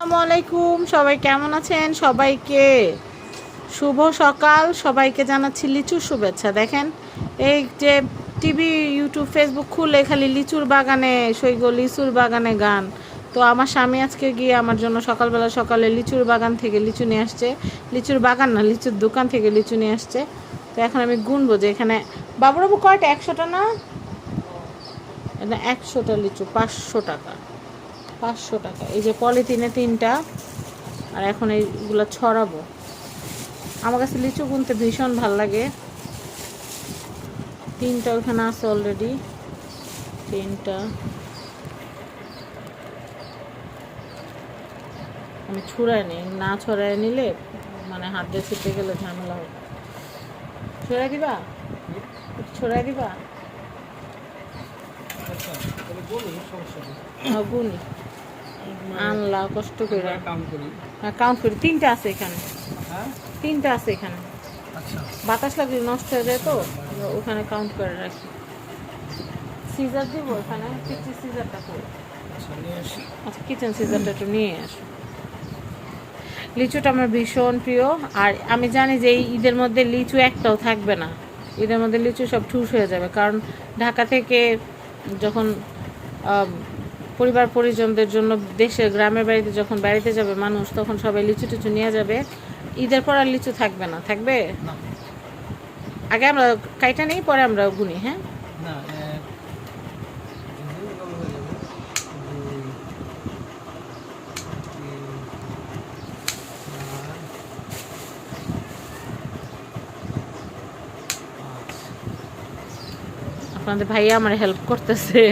আসসালামু আলাইকুম, সবাই কেমন আছেন? সবাইকে শুভ সকাল। সবাইকে জানাচ্ছি লিচুর শুভেচ্ছা। দেখেন, এই যে টিভি, ইউটিউব ফেসবুক খুলে খালি লিচুর বাগানে সৈগ, লিচুর বাগানে গান। তো আমার স্বামী আজকে গিয়ে আমার জন্য সকালবেলা সকালে লিচুর বাগান থেকে লিচু নিয়ে আসছে। লিচুর বাগান না, লিচুর দোকান থেকে লিচু নিয়ে আসছে। তো এখন আমি গুনবো যে এখানে বাবুরাবু কয়টা? একশোটা না, একশোটা লিচু, পাঁচশো টাকা। পাঁচশো টাকা। এই যে পলিথিনে তিনটা আর এখন এইগুলো ছড়াবো। আমার কাছে লিচু গুনতে ভীষণ ভালো লাগে। তিনটা ওখানে আছে অলরেডি তিনটা। আমি ছুড়াই নিই। না ছড়াই নিলে মানে হাত দিয়ে ছিটে গেলে ঝামেলা হবে ছড়াই দিবা? ছড়াই দিবা? হ্যাঁ, গুনি। আনলা কষ্ট করে। করি। হ্যাঁ কাউন্ট করি। তিনটা আছে এখানে। হ্যাঁ? তিনটা আছে এখানে। আচ্ছা। বাতাস লাগলে নষ্ট হয়ে যায় তো ওখানে কাউন্ট করে রাখি। সিজার দিব ওখানে সিজারটা করে। আচ্ছা আচ্ছা কিচেন সিজারটা একটু নিয়ে আসো। লিচুটা আমার ভীষণ প্রিয় আর আমি জানি যে এই ঈদের মধ্যে লিচু একটাও থাকবে না। ঈদের মধ্যে লিচু সব ঠুস হয়ে যাবে কারণ ঢাকা থেকে যখন পরিবার পরিজনদের জন্য দেশের গ্রামের বাড়িতে যখন বাড়িতে যাবে মানুষ তখন সবাই লিচু টিচু নিয়ে যাবে। ঈদের পর আর লিচু থাকবে না থাকবে? আগে আমরা কাইটা নেই পরে আমরা গুনি হ্যাঁ। আপনাদের ভাইয়া আমার হেল্প করতেছে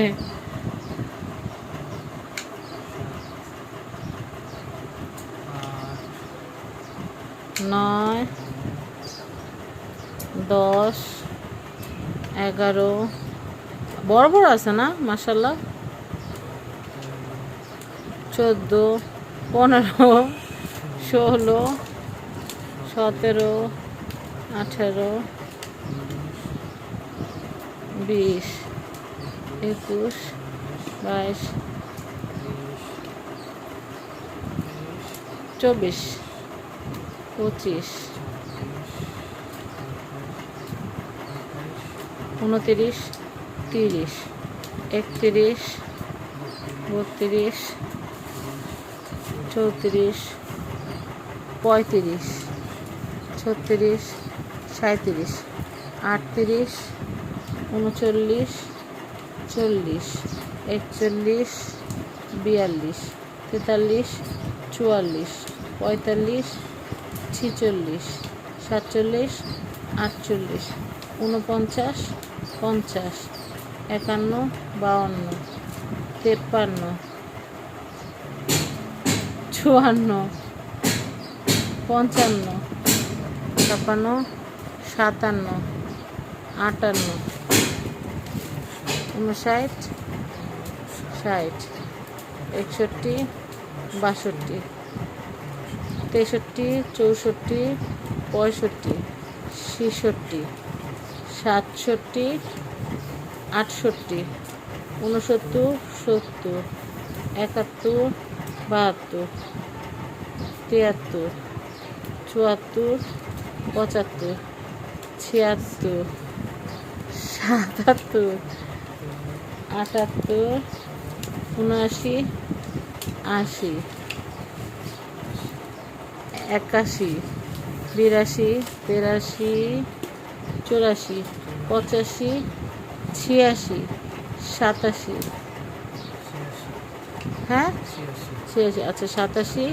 আট, নয় দশ, এগারো, বড় বড় আছে না? মাসাল্লাহ চোদ্দ, পনেরো, ষোলো, সতেরো, আঠেরো, বিশ, একুশ, বাইশ, চব্বিশ, পঁচিশ উনতিরিশ, তিরিশ, একত্রিশ, বত্রিশ, চৌত্রিশ, পঁয়ত্রিশ, ছত্রিশ সাঁত্রিশ আটত্রিশ, উনচল্লিশ, চল্লিশ, একচল্লিশ, বিয়াল্লিশ, তেতাল্লিশ, চুয়াল্লিশ, পঁয়তাল্লিশ, ছিচল্লিশ, সাতচল্লিশ, আটচল্লিশ উনপঞ্চাশ পঞ্চাশ, একান্ন, বাউন্ন, তেপ্পান্ন, চুয়ান্ন, পঞ্চান্ন, ছাপ্পান্ন, সাতান্ন, আটান্ন উনষাট ষাট, একষট্টি, বাষট্টি, তেষট্টি, চৌষট্টি, পঁয়ষট্টি, ছেষট্টি। সাতষট্টি, আটষট্টি, উনসত্তর, সত্তর, একাত্তর, বাহাত্তর, তিয়াত্তর, চুয়াত্তর, পঁচাত্তর, ছিয়াত্তর, সাতাত্তর, আটাত্তর, উনআশি, আশি, একাশি, বিরাশি, তেরাশি চুরাশি পঁচাশি ছিয়াশি সাতাশি। হ্যাঁ? ছিয়াশি, আচ্ছা সাতাশি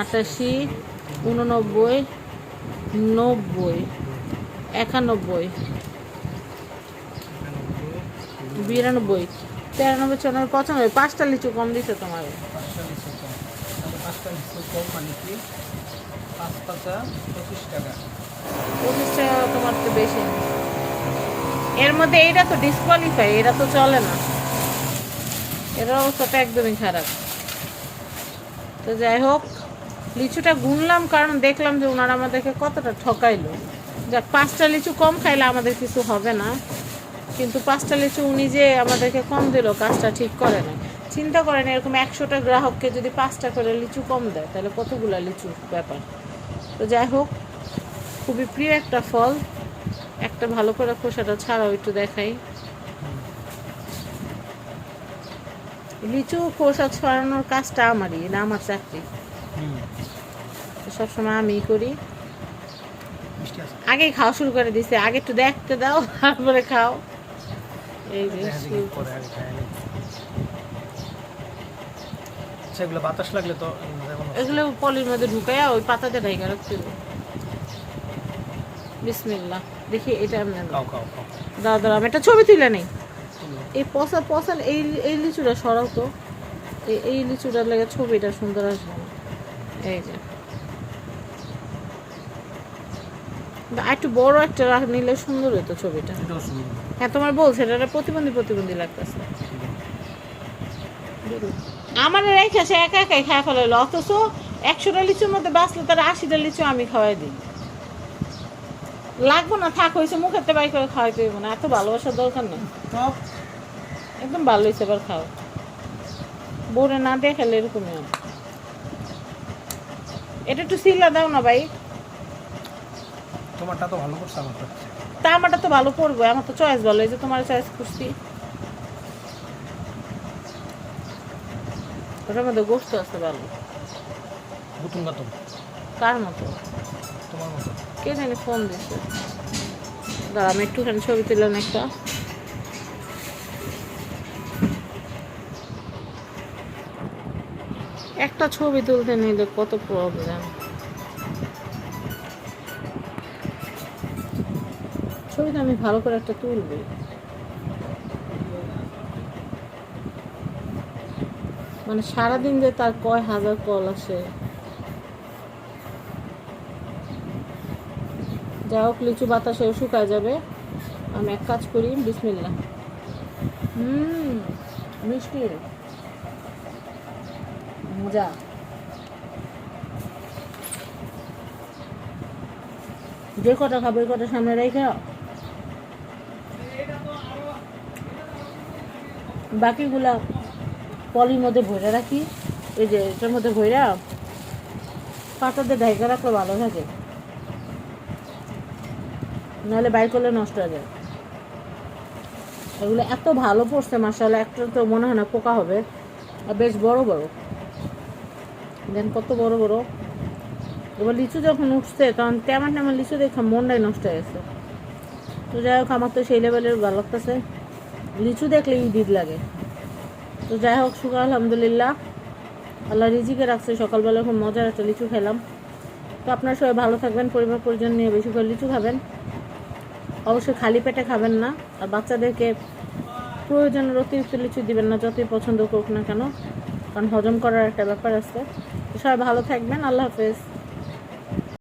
আটাশি উননব্বই নব্বই একানব্বই। বিরানব্বই। তিরানব্বই চুরানব্বই পঁচানব্বই। পাঁচটা লিচু কম দিছে তোমার। পাঁচটা লিচু কম। মানে কি? পাঁচ পাঁচা পঁচিশ টাকা। এর মধ্যে এইটা তো ডিসকোয়ালিফাই এটা তো চলে না। এর অবস্থা তো একদমই খারাপ। তো যাই হোক, লিচুটা গুনলাম কারণ দেখলাম যে ওনারা আমাদেরকে কতটা ঠকাইলো। যাক, পাঁচটা লিচু কম খাইলে আমাদের কিছু হবে না। কিন্তু পাঁচটা লিচু উনি যে আমাদেরকে কম দিল, কাজটা ঠিক করে না চিন্তা করেন, এরকম একশোটা গ্রাহককে যদি পাঁচটা করে লিচু কম দেয়, তাহলে কতগুলা লিচু ব্যাপার? তো যাই হোক খুবই প্রিয় একটা ফল। একটা ভালো করে খোসাটা ছাড়াও একটু দেখাই। লিচু খোসা ছড়ানোর কাজটা আমারই না আমার চাকরি। সবসময় আমিই করি। আগে খাওয়া শুরু করে দিছে আগে একটু দেখতে দাও তারপরে খাও। এই যে। সেগুলো বাতাস লাগলে তো এগুলো পলির মধ্যে ঢুকাইয়া ওই পাতাতে ঢাইকা রাখতে দেখি এটা দাও দাও আমি একটা ছবি তুলে নেই। এই পচা পচা এই এই লিচুটা সরাও তো। এই এই লিচুটার লেগে ছবিটা সুন্দর আসবে। এই যে। একটু বড় একটা রাখ নিলে সুন্দর হতো ছবিটা। হ্যাঁ তোমার বলছে এটা প্রতিবন্ধী প্রতিবন্ধী লাগতেছে। আমার রেখে সে একা একাই খায় ফেলাইলো অথচ একশোটা লিচুর মধ্যে বাঁচলে তার আশিটা লিচু আমি খাওয়াই দিই। লাগবো না থাক হয়েছে মুখেতে বাই করে খাওয়াই হইব না এত ভালোবাসার দরকার নেই। একদম ভালো হয়েছে এবার খাও বোরে না দেখালে এরকমই। এটা একটু সিলা দাও না ভাই। তোমারটা তো ভালো করছে আমার তা আমারটা তো ভালো পড়বে আমার তো চয়েস ভালো এই যে তোমার চয়েস করছি ওটার মধ্যে গোস্ত আছে ভালো। বুতুন গাতন কার মতো? কে জানি ফোন দিছে? দাঁড়া, আমি একটুখানি ছবি তুললাম একটা। একটা ছবি তুলতে নিলে কত প্রবলেম ছবিটা আমি ভালো করে একটা তুলবি। মানে সারাদিন যে তার কয় হাজার কল আসে? যা হোক, লিচু বাতাসে শুকায় যাবে। আমি এক কাজ করি, বিসমিল্লা। হুম, মিষ্টি। মজা। যে কটা খাবে, ওই কটা সামনে রেখে বাকিগুলা পলির মধ্যে ভরে রাখি। এই যে, এটার মধ্যে ভইরা পাতাতে ঢাইকা রাখলে ভালো থাকে। নাহলে বাইর করলে নষ্ট হয়ে যায়। এগুলো এত ভালো পড়ছে মাসাল্লাহ একটা তো মনে হয় না পোকা হবে। আর বেশ বড় বড়। দেন কত বড় বড়। এবার লিচু যখন উঠছে, তখন তেমন তেমন লিচু দেখে মনটাই নষ্ট হয়ে গেছে। তো যাই হোক, আমার তো সেই লেভেলের ভালো লাগতেছে। লিচু দেখলে ঈদ লাগে। তো যাই হোক শুক্র আলহামদুলিল্লাহ। আল্লাহ রিজিকে রাখছে, সকালবেলা খুব মজার একটা লিচু খেলাম। তো আপনার সবাই ভালো থাকবেন পরিবার পরিজন নিয়ে বেশি করে লিচু খাবেন। অবশ্যই খালি পেটে খাবেন না। আর বাচ্চাদেরকে প্রয়োজনের অতিরিক্ত লিচু দিবেন না, যতই পছন্দ করুক না কেন। কারণ হজম করার একটা ব্যাপার আছে। সবাই ভালো থাকবেন। আল্লাহ হাফেজ।